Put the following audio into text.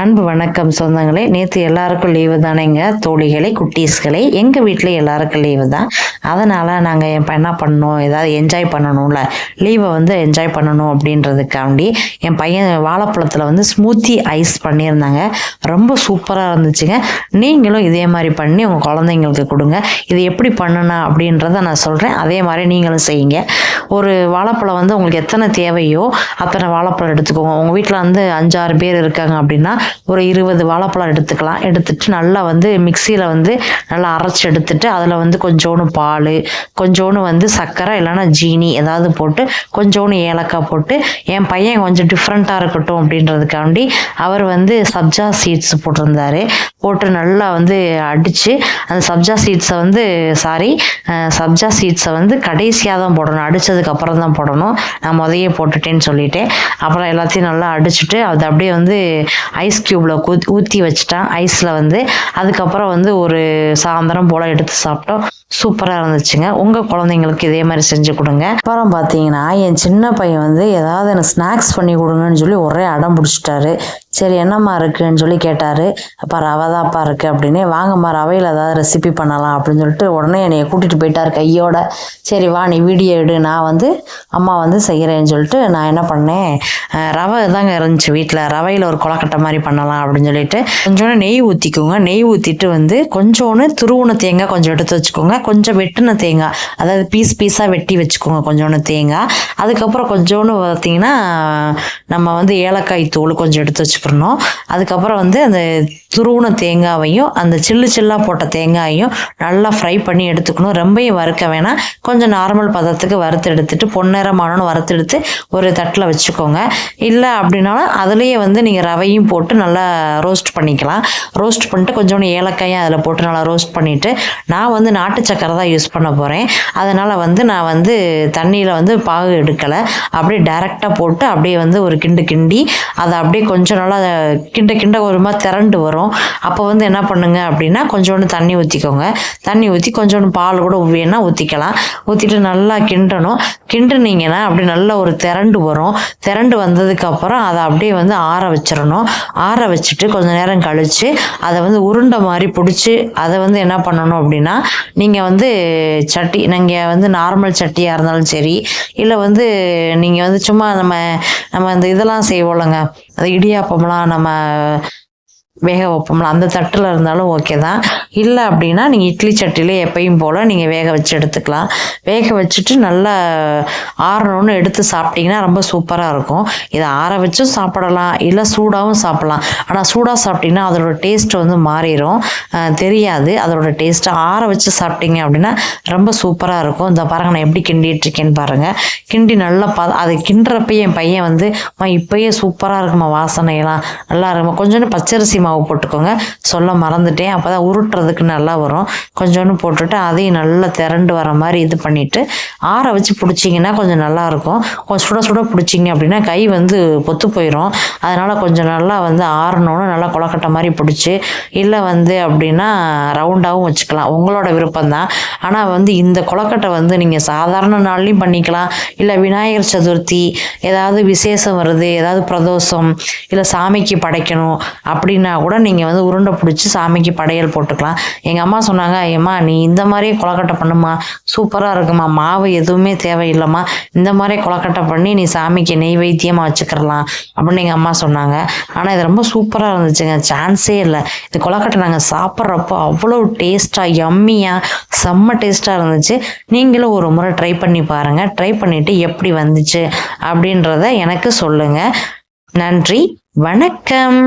அன்பு வணக்கம் சொந்தங்களே நேற்று எல்லாருக்கும் லீவு தானேங்க. தோழிகளை குட்டீஸ்களை எங்கள் வீட்டில் எல்லாருக்கும் லீவு தான். அதனால் நாங்கள் இப்போ என்ன பண்ணணும் ஏதாவது என்ஜாய் பண்ணணும்ல. லீவை வந்து என்ஜாய் பண்ணணும் அப்படின்றதுக்காண்டி என் பையன் வாழைப்பழத்தில் வந்து ஸ்மூத்தி ஐஸ் பண்ணியிருந்தாங்க. ரொம்ப சூப்பராக இருந்துச்சுங்க. நீங்களும் இதே மாதிரி பண்ணி உங்கள் குழந்தைங்களுக்கு கொடுங்க. இது எப்படி பண்ணணும் அப்படின்றத நான் சொல்கிறேன் அதே மாதிரி நீங்களும் செய்யுங்க. ஒரு வாழைப்பழம் வந்து உங்களுக்கு எத்தனை தேவையோ அத்தனை வாழைப்பழம் எடுத்துக்கோங்க. உங்கள் வீட்டில் வந்து அஞ்சாறு பேர் இருக்காங்க அப்படின்னா ஒரு இருபது வாழைப்பழம் எடுத்துக்கலாம். எடுத்துட்டு நல்லா வந்து மிக்சியில் வந்து நல்லா அரைச்சி எடுத்துட்டு அதில் வந்து கொஞ்சோண்டு பால் கொஞ்சோண்டு வந்து சர்க்கரை இல்லைன்னா ஜீனி ஏதாவது போட்டு கொஞ்சோண்டு ஏலக்காய் போட்டு என் பையன் கொஞ்சம் டிஃப்ரெண்ட்டாக இருக்கட்டும் அப்படின்றதுக்காண்டி அவர் வந்து சப்ஜா சீட்ஸ் போட்டிருந்தாரு. போட்டு நல்லா வந்து அடித்து அந்த சப்ஜா சீட்ஸை வந்து சாரி சப்ஜா சீட்ஸை வந்து கடைசியாக தான் போடணும். அடித்ததுக்கு அப்புறம் தான் போடணும். நான் முதையே போட்டுட்டேன்னு சொல்லிட்டேன். அப்புறம் எல்லாத்தையும் நல்லா அடிச்சுட்டு அது அப்படியே வந்து ஐஸ் க்யூப்பில் ஊற்றி வச்சுட்டேன். ஐஸில் வந்து அதுக்கப்புறம் வந்து ஒரு சாயந்தரம் போல் எடுத்து சாப்பிட்டோம் சூப்பராக இருந்துச்சுங்க. உங்கள் குழந்தைங்களுக்கு இதே மாதிரி செஞ்சு கொடுங்க. அப்புறம் பார்த்தீங்கன்னா என் சின்ன பையன் வந்து ஏதாவது எனக்கு ஸ்நாக்ஸ் பண்ணி கொடுங்கன்னு சொல்லி ஒரே அடம் பிடிச்சிட்டாரு. சரி என்னம்மா இருக்குன்னு சொல்லி கேட்டார். அப்போ ரவை தான்ப்பா இருக்குது அப்படின்னு. வாங்கம்மா ரவையில் ஏதாவது ரெசிபி பண்ணலாம் அப்படின்னு சொல்லிட்டு உடனே என்னைய கூட்டிகிட்டு போயிட்டார் கையோட. சரி வா நீ வீடியோ எடு. நான் வந்து அம்மா வந்து செய்கிறேன்னு சொல்லிட்டு நான் என்ன பண்ணேன் ரவை தாங்க இருந்துச்சு வீட்டில் ரவையில் ஒரு கொலக்கட்டை மாதிரி பண்ணலாம் அப்படின்னு சொல்லிட்டு கொஞ்சோண்டு நெய் ஊற்றிக்கோங்க நெய் ஊற்றிட்டு வந்து கொஞ்சோண்டு துருவுன தேங்காய் கொஞ்சம் எடுத்து வச்சுக்கோங்க. கொஞ்சம் வெட்டின தேங்காய் அதாவது பீஸ் பீஸாக வெட்டி வச்சுக்கோங்க கொஞ்சோண்டு தேங்காய். அதுக்கப்புறம் கொஞ்சோண்டு பார்த்தீங்கன்னா நம்ம வந்து ஏலக்காய் தூள் கொஞ்சம் எடுத்து வச்சுக்கிறணும் அதுக்கப்புறம் வந்து அந்த துருவுன தேங்காவையும் அந்த சில்லு சில்லாக போட்ட தேங்காயையும் நல்லா ஃப்ரை பண்ணி எடுத்துக்கணும். ரொம்பையும் வறுக்க வேணாம். கொஞ்சம் நார்மல் பதத்துக்கு வறுத்து எடுத்துட்டு பொன்னிறமானு வறுத்து எடுத்து ஒரு தட்டில் வச்சுக்கோங்க. இல்லை அப்படின்னாலும் அதுலேயே வந்து நீங்கள் ரவையும் போட்டு நல்லா ரோஸ்ட் பண்ணிக்கலாம். ரோஸ்ட் பண்ணிட்டு கொஞ்சோண்டு ஏலக்காயும் அதில் போட்டு நல்லா ரோஸ்ட் பண்ணிவிட்டு நான் வந்து நாட்டு சக்கரை தான் யூஸ் பண்ண போகிறேன் அதனால் வந்து நான் வந்து தண்ணியில் வந்து பாகு எடுக்கலை. அப்படியே டைரெக்டாக போட்டு அப்படியே வந்து ஒரு கிண்டு கிண்டி அதை அப்படியே கொஞ்சம் நல்லா கிண்ட கிண்ட ஒரு மாதிரி திரண்டு வரும். அப்போ வந்து என்ன பண்ணுங்க அப்படின்னா கொஞ்சோண்டு தண்ணி ஊற்றிக்கோங்க தண்ணி ஊற்றி கொஞ்சோண்டு பால் கூட வேணால் ஊற்றிக்கலாம் ஊற்றிட்டு நல்லா கிண்டணும். கிண்டுனீங்கன்னா அப்படி நல்ல ஒரு திரண்டு வரும். திரண்டு வந்ததுக்கப்புறம் அதை அப்படியே வந்து ஆற வச்சிடணும். ஆற வச்சுட்டு கொஞ்ச நேரம் கழித்து அதை வந்து உருண்டை மாதிரி பிடிச்சி அதை வந்து என்ன பண்ணணும் அப்படின்னா நீங்கள் வந்து சட்டி நீங்கள் வந்து நார்மல் சட்டியாக இருந்தாலும் சரி இல்லை வந்து நீங்கள் வந்து சும்மா நம்ம நம்ம இந்த இதெல்லாம் செய்வோம்லங்க. அது இடியாப்பம்லாம் நம்ம வேக வைப்போம்ல. அந்த தட்டில் இருந்தாலும் ஓகே தான். இல்லை அப்படின்னா நீங்கள் இட்லி சட்டியிலே எப்பயும் போல் நீங்கள் வேக வச்சு எடுத்துக்கலாம். வேக வச்சுட்டு நல்லா ஆறணும்னு எடுத்து சாப்பிட்டீங்கன்னா ரொம்ப சூப்பராக இருக்கும். இதை ஆற வச்சும் சாப்பிடலாம். இல்லை சூடாகவும் சாப்பிடலாம். ஆனால் சூடாக சாப்பிட்டிங்கன்னா அதோட டேஸ்ட் வந்து மாறிடும் தெரியாது. அதோட டேஸ்ட்டை ஆற வச்சு சாப்பிட்டீங்க அப்படின்னா ரொம்ப சூப்பராக இருக்கும். இந்த பாருங்கள் நான் எப்படி கிண்டிகிட்ருக்கேன்னு பாருங்கள் கிண்டி நல்லா ப அது கிண்டுறப்ப என் பையன் வந்து இப்பயே சூப்பராக இருக்குமா வாசனையெல்லாம். நல்லா இருக்குமா கொஞ்சோண்டு பச்சரிசி மாவு போட்டுக்கோங்க. சொல்ல மறந்துட்டேன். அப்போ தான் உருட்டுறதுக்கு நல்லா வரும். கொஞ்சோண்டு போட்டுட்டு அதையும் நல்லா திரண்டு வர மாதிரி இது பண்ணிவிட்டு ஆற வச்சு பிடிச்சிங்கன்னா கொஞ்சம் நல்லாயிருக்கும் கொஞ்சம் சுட சுட பிடிச்சிங்க அப்படின்னா கை வந்து பொத்து போயிடும் அதனால் கொஞ்சம் நல்லா வந்து ஆறணும்னு நல்லா கொலக்கட்டை மாதிரி பிடிச்சி இல்லை வந்து அப்படின்னா ரவுண்டாகவும் வச்சுக்கலாம். உங்களோட விருப்பம் தான் ஆனால் வந்து இந்த கொலக்கட்டை வந்து நீங்கள் சாதாரண நாள்லையும் பண்ணிக்கலாம். இல்லை விநாயகர் சதுர்த்தி ஏதாவது விசேஷம் வருது ஏதாவது பிரதோஷம் இல்லை சாமிக்கு படைக்கணும் அப்படின்னா கூட நீங்கள் வந்து உருண்டை பிடிச்சி சாமிக்கு படையல் போட்டுக்கலாம். எங்கள் அம்மா சொன்னாங்க ஐயம்மா நீ இந்த மாதிரியே கொலக்கட்டை பண்ணுமா சூப்பராக இருக்குமா மாவு எதுவுமே தேவையில்லைம்மா. இந்த மாதிரி கொலக்கட்டை பண்ணி நீ சாமிக்கு நெய்வேத்தியமாக வச்சுக்கிறலாம். அப்படின்னு எங்கள் அம்மா சொன்னாங்க. ஆனால் இது ரொம்ப சூப்பராக இருந்துச்சுங்க. சான்ஸே இல்லை. இது கொலக்கட்டை நாங்கள் சாப்பிட்றப்போ அவ்வளோ டேஸ்ட்டாக யம்மியாக செம்ம டேஸ்ட்டாக இருந்துச்சு. நீங்களும் ஒரு முறை ட்ரை பண்ணி பாருங்கள் ட்ரை பண்ணிவிட்டு எப்படி வந்துச்சு அப்படின்றத எனக்கு சொல்லுங்கள் நன்றி. வணக்கம்.